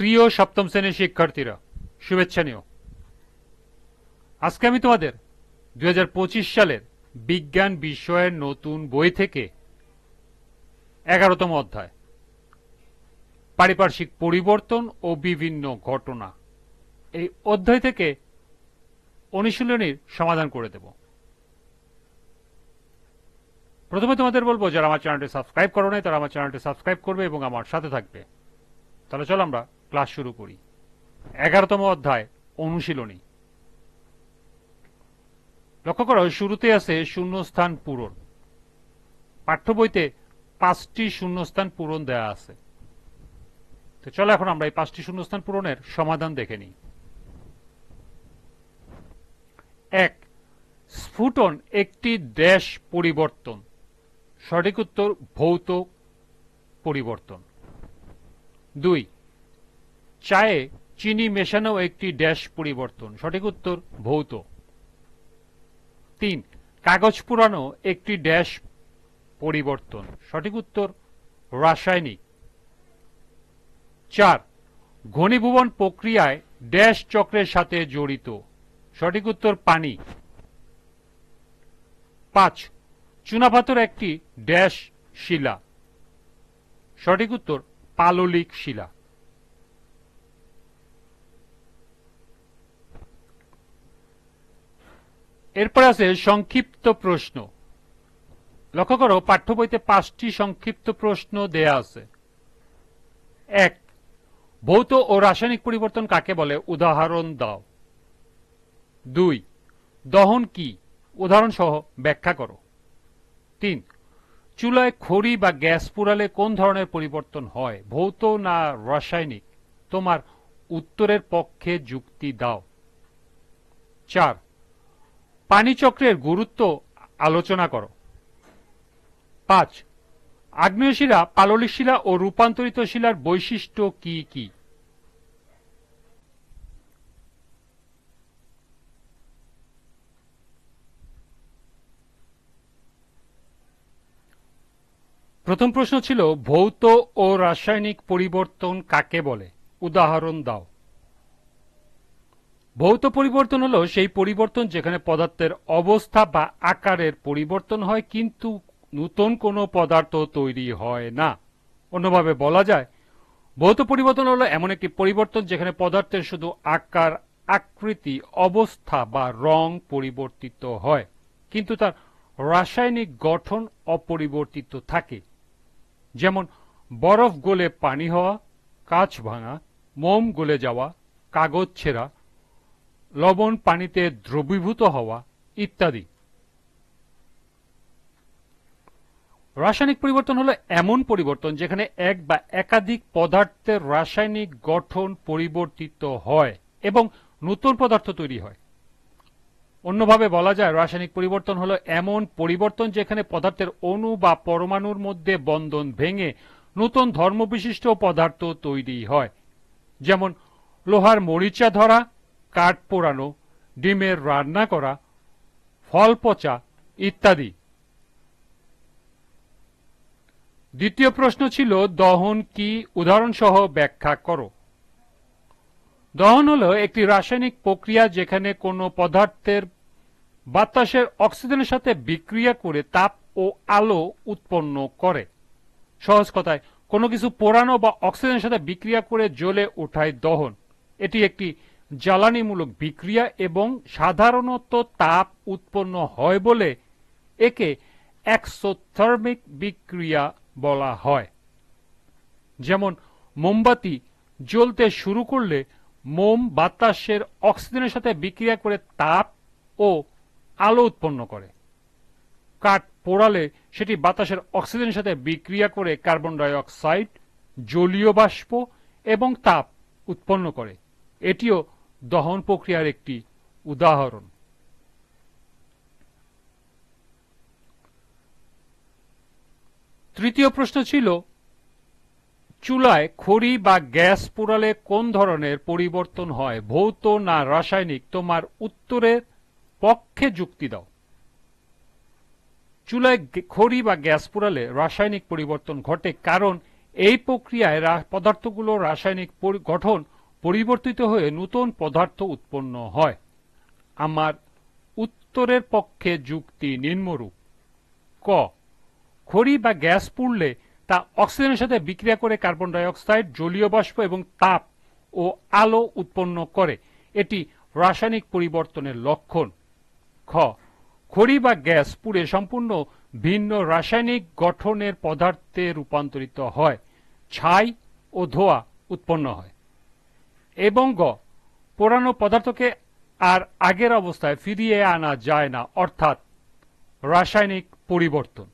প্রিয় সপ্তম শ্রেণির শিক্ষার্থীরা, শুভেচ্ছা নিও। আজকে আমি তোমাদের দু হাজার পঁচিশ সালের বিজ্ঞান বিষয়ের নতুন বই থেকে এগারোতম অধ্যায়, পারিপার্শ্বিক পরিবর্তন ও বিভিন্ন ঘটনা, এই অধ্যায় থেকে অনুশীলনীর সমাধান করে দেব। প্রথমে তোমাদের বলব, যারা আমার চ্যানেলটি সাবস্ক্রাইব করো নাই, তারা আমার চ্যানেলটি সাবস্ক্রাইব করবে এবং আমার সাথে থাকবে। তাহলে চলো আমরা ক্লাস শুরু করি। এগারোতম অধ্যায়, অনুশীলনী। লক্ষ্য করো, শুরুতে আছে শূন্যস্থান পূরণ। পাঠ্য বইতে পাঁচটি শূন্যস্থান পূরণ দেয়া আছে। তো চলো এখন আমরা এই পাঁচটি শূন্যস্থান পূরণের সমাধান দেখে নিই। এক, স্ফুটন একটি দেশ পরিবর্তন। সঠিক উত্তর, ভৌত পরিবর্তন। দুই চায়ে চিনি মেশানো একটি ড্যাশ পরিবর্তন। সঠিক উত্তর, ভৌত। তিন, কাগজ পুরানো একটি ড্যাশ পরিবর্তন। সঠিক উত্তর, রাসায়নিক। চার, ঘনীভবন প্রক্রিয়ায় ড্যাশ চক্রের সাথে জড়িত। সঠিক উত্তর, পানি। পাঁচ, চুনাপাথর একটি ড্যাশ শিলা। সঠিক উত্তর, পাললিক শিলা। এরপর আছে সংক্ষিপ্ত প্রশ্ন। লক্ষ্য করো, পাঠ্য বইতে পাঁচটি সংক্ষিপ্ত প্রশ্ন দেয়া আছে। এক, ভৌত ও রাসায়নিক পরিবর্তন কাকে বলে? উদাহরণ দাও। দুই, দহন কি? উদাহরণ সহ ব্যাখ্যা করো। তিন, চুলায় খড়ি বা গ্যাস পুরালে কোন ধরনের পরিবর্তন হয়? ভৌত না রাসায়নিক? তোমার উত্তরের পক্ষে যুক্তি দাও। চার পানিচক্রের গুরুত্ব আলোচনা করো। পাঁচ আগ্নেয় শিলা পাললিক শিলা ও রূপান্তরিত শিলার বৈশিষ্ট্য কি কি? প্রথম প্রশ্ন ছিল, ভৌত ও রাসায়নিক পরিবর্তন কাকে বলে? উদাহরণ দাও। ভৌত পরিবর্তন হলো সেই পরিবর্তন যেখানে পদার্থের অবস্থা বা আকারের পরিবর্তন হয়, কিন্তু নতুন কোনো পদার্থ তৈরি হয় না। অন্যভাবে বলা যায়, ভৌত পরিবর্তন হলো এমন একটি পরিবর্তন যেখানে পদার্থের শুধু আকার, আকৃতি, অবস্থা বা রং পরিবর্তিত হয়, কিন্তু তার রাসায়নিক গঠন অপরিবর্তিত থাকে। যেমন, বরফ গলে পানি হওয়া, কাঁচ ভাঙা, মোম গলে যাওয়া, কাগজ ছেঁড়া লবণ পানিতে দ্রবীভূত হওয়া ইত্যাদি। রাসায়নিক পরিবর্তন হলো এমন পরিবর্তন যেখানে এক বা একাধিক পদার্থের রাসায়নিক গঠন পরিবর্তিত হয় এবং নতুন পদার্থ তৈরি হয়। অন্যভাবে বলা যায়, রাসায়নিক পরিবর্তন হলো এমন পরিবর্তন যেখানে পদার্থের অণু বা পরমাণুর মধ্যে বন্ধন ভেঙে নতুন ধর্মবিশিষ্ট পদার্থ তৈরি হয়। যেমন, লোহার মরিচা ধরা কাঠ পোড়ানো, ডিমের রান্না করা, ফল পচা ইত্যাদি। দ্বিতীয় প্রশ্ন ছিল, দহন কি? উদাহরণ সহ ব্যাখ্যা করো। দহন হলো একটি রাসায়নিক প্রক্রিয়া যেখানে কোনো পদার্থের বাতাসের অক্সিজেনের সাথে বিক্রিয়া করে তাপ ও আলো উৎপন্ন করে। সহজ কথায়, কোনো কিছু পোড়ানো বা অক্সিজেনের সাথে বিক্রিয়া করে জ্বলে ওঠায় দহন। এটি একটি জ্বালানিমূলক বিক্রিয়া এবং সাধারণত তাপ উৎপন্ন হয় বলে একে এক্সোথার্মিক বিক্রিয়া বলা হয়। যেমন, মোমবাতি জ্বলতে শুরু করলে মোম বাতাসের অক্সিজেনের সাথে বিক্রিয়া করে তাপ ও আলো উৎপন্ন করে। কাঠ পোড়ালে সেটি বাতাসের অক্সিজেনের সাথে বিক্রিয়া করে কার্বন ডাই অক্সাইড জলীয় বাষ্প এবং তাপ উৎপন্ন করে। এটিও দহন প্রক্রিয়ার একটি উদাহরণ। তৃতীয় প্রশ্ন ছিল, চুলায় খড়ি বা গ্যাস পোড়ালে কোন ধরনের পরিবর্তন হয়, ভৌত না রাসায়নিক? তোমার উত্তরের পক্ষে যুক্তি দাও। চুলায় খড়ি বা গ্যাস পোড়ালে রাসায়নিক পরিবর্তন ঘটে কারণ এই প্রক্রিয়ায় পদার্থগুলো রাসায়নিক গঠন পরিবর্তিত হয়ে নতুন পদার্থ উৎপন্ন হয়। আমার উত্তরের পক্ষে যুক্তি নিম্নরূপ। ক, খড়ি বা গ্যাস পুড়লে তা অক্সিজেনের সাথে বিক্রিয়া করে কার্বন ডাই অক্সাইড জলীয় বাষ্প এবং তাপ ও আলো উৎপন্ন করে। এটি রাসায়নিক পরিবর্তনের লক্ষণ। খ, খড়ি বা গ্যাস পুড়ে সম্পূর্ণ ভিন্ন রাসায়নিক গঠনের পদার্থে রূপান্তরিত হয়। ছাই ও ধোঁয়া উৎপন্ন হয়। এবং গ পোড়ানো পদার্থকে আর আগের অবস্থায় ফিরিয়ে আনা যায় না, অর্থাৎ রাসায়নিক পরিবর্তন।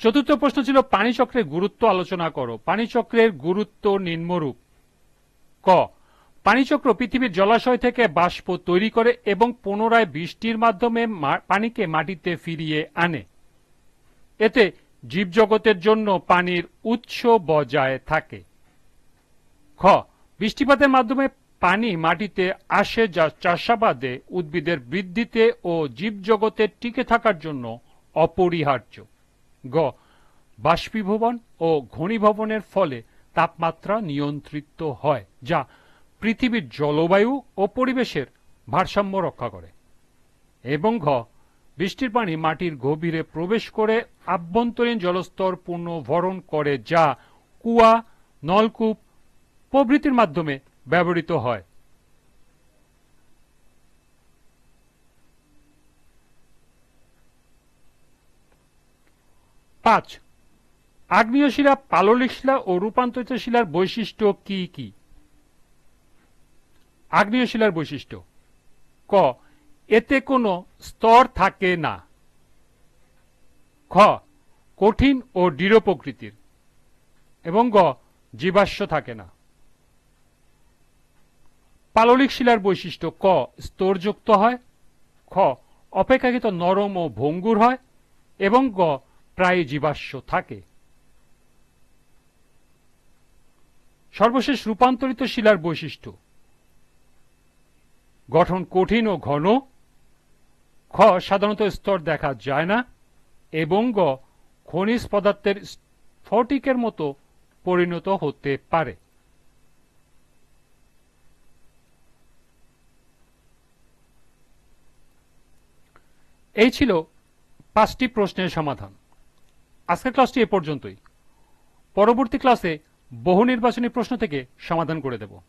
চতুর্থ প্রশ্ন ছিল পানিচক্রের গুরুত্ব আলোচনা করো। পানিচক্রের গুরুত্ব নিম্নরূপ। ক পানিচক্র পৃথিবীর জলাশয় থেকে বাষ্প তৈরি করে এবং পুনরায় বৃষ্টির মাধ্যমে পানিকে মাটিতে ফিরিয়ে আনে। এতে জীবজগতের জন্য পানির উৎস বজায় থাকে। খ, বৃষ্টিপাতের মাধ্যমে পানি মাটিতে আসে যা চাষাবাদে উদ্ভিদের বৃদ্ধিতে ও জীবজগতের টিকে থাকার জন্য অপরিহার্য। গ, বাষ্পীভবন ও ঘনীভবনের ফলে তাপমাত্রা নিয়ন্ত্রিত হয়, যা পৃথিবীর জলবায়ু ও পরিবেশের ভারসাম্য রক্ষা করে। এবং ঘ বৃষ্টির পানি মাটির গভীরে প্রবেশ করে আভ্যন্তরীণ জলস্তর পুনর্ভরণ করে, যা কুয়া, নলকূপ প্রভৃতির মাধ্যমে ব্যবহৃত হয়। পাঁচ আগ্নেয় শিলা পাললিক শিলা ও রূপান্তরিত শিলার বৈশিষ্ট্য কি কি? আগ্নেয় শিলার বৈশিষ্ট্য। ক এতে কোনো স্তর থাকে না। খ, কঠিন ও দৃঢ় প্রকৃতির এবং গ, জীবাশ্ম থাকে না। পাললিক শিলার বৈশিষ্ট্য, ক, স্তরযুক্ত হয়, খ, অপেক্ষাকৃত নরম ও ভঙ্গুর হয়, এবং গ, প্রায় জীবাশ্ম থাকে। সর্বশেষ রূপান্তরিত শিলার বৈশিষ্ট্য, গঠন কঠিন ও ঘন খ, সাধারণত স্তর দেখা যায় না, এবং গ, খনিজ পদার্থের স্ফটিকের মতো পরিণত হতে পারে। এই ছিল পাঁচটি প্রশ্নের সমাধান। আজকের ক্লাসটি এ পর্যন্তই। পরবর্তী ক্লাসে বহু নির্বাচনী প্রশ্ন থেকে সমাধান করে দেব।